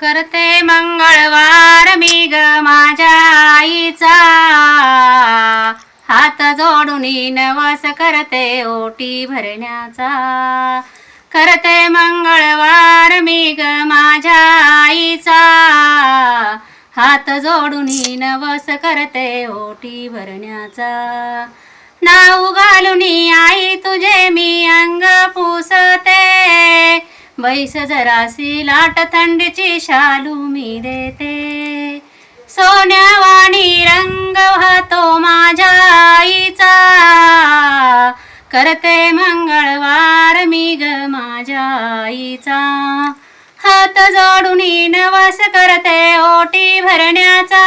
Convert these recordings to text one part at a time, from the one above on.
करते मंगळवार मी ग माझ्या आईचा. हात जोडून नवस करते ओटी भरण्याचा. करते मंगळवार मी ग माझ्या आईचा. हात जोडून नवस करते ओटी भरण्याचा. नाव घालून आई तुझे मी अंग पुसते. बैस जरासी लाट थंडीची शालू मी देते. सोन्यावाणी रंग वाहतो माझ्या आईचा. करते मंगळवार मी ग माझ्या आईचा. हात जोडून नवस करते ओटी भरण्याचा.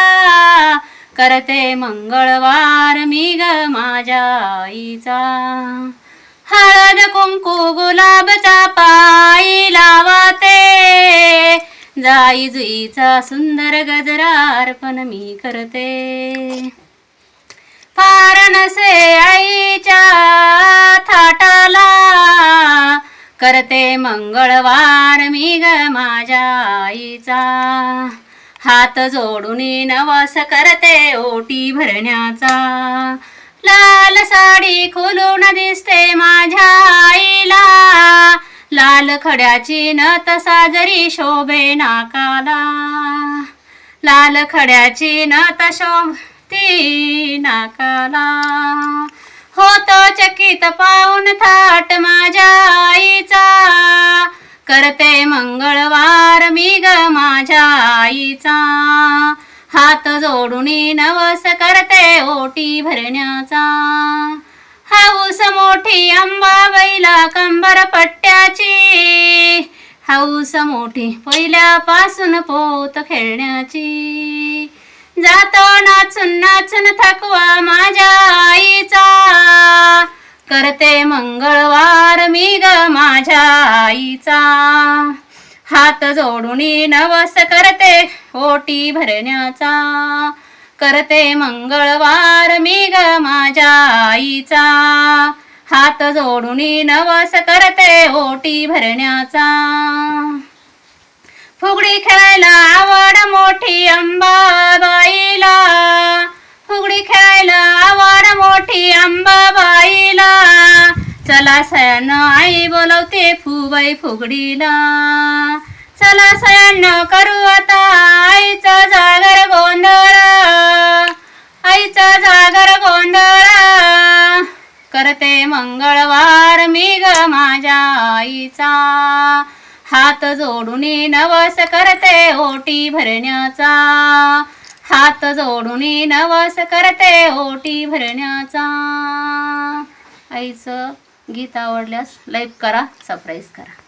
करते मंगळवार मी ग माझ्या आईचा. हळद कुंकू गुलाबचा पायी लावाते. जाई जुईचा सुंदर गजरा अर्पण मी करते. पारणसे आईच्या थाटाला करते मंगळवार मी ग माझ्या आईचा. हात जोडून नवस करते ओटी भरण्याचा. लाल साडी खुलून दिसते मा खड्याची नत साजरी शोभे नाकाला. लाल खड्याची नत शोभती नाकाला. होतो चकित पाहून थाट माझ्या आईचा. करते मंगळवार मी ग माझ्या आईचा. हात जोडून नवस करते ओटी भरण्याचा. हौस मोठी अंबाबाईला कंबर पट्ट्याची. हौस मोठी पहिल्यापासून पोत खेळण्याची. जातो नाचून नाचून थकवा माझ्या आईचा. करते मंगळवार मी ग माझ्या आईचा. हात जोडून नवस करते ओटी भरण्याचा. करते मंगळवार मी ग माझ्या आईचा. हात जोडून नवस करते ओटी भरण्याचा. फुगडी खेळायला आवड मोठी अंबाबाईला. फुगडी खेळायला आवड मोठी अंबाबाईला. चला सयान आई बोलवते फुबाई फुगडीला. चला सयान करू आता आईचा जागर गोंधळ. सागर जागर गोंधळ. करते मंगळवार मी ग माझ्या आईचा. हात जोडून नवस करते ओटी भरण्याचा. हात जोडून नवस करते ओटी भरण्याचा. आईचं गीत आवडल्यास लाईक करा सबस्क्राईब करा.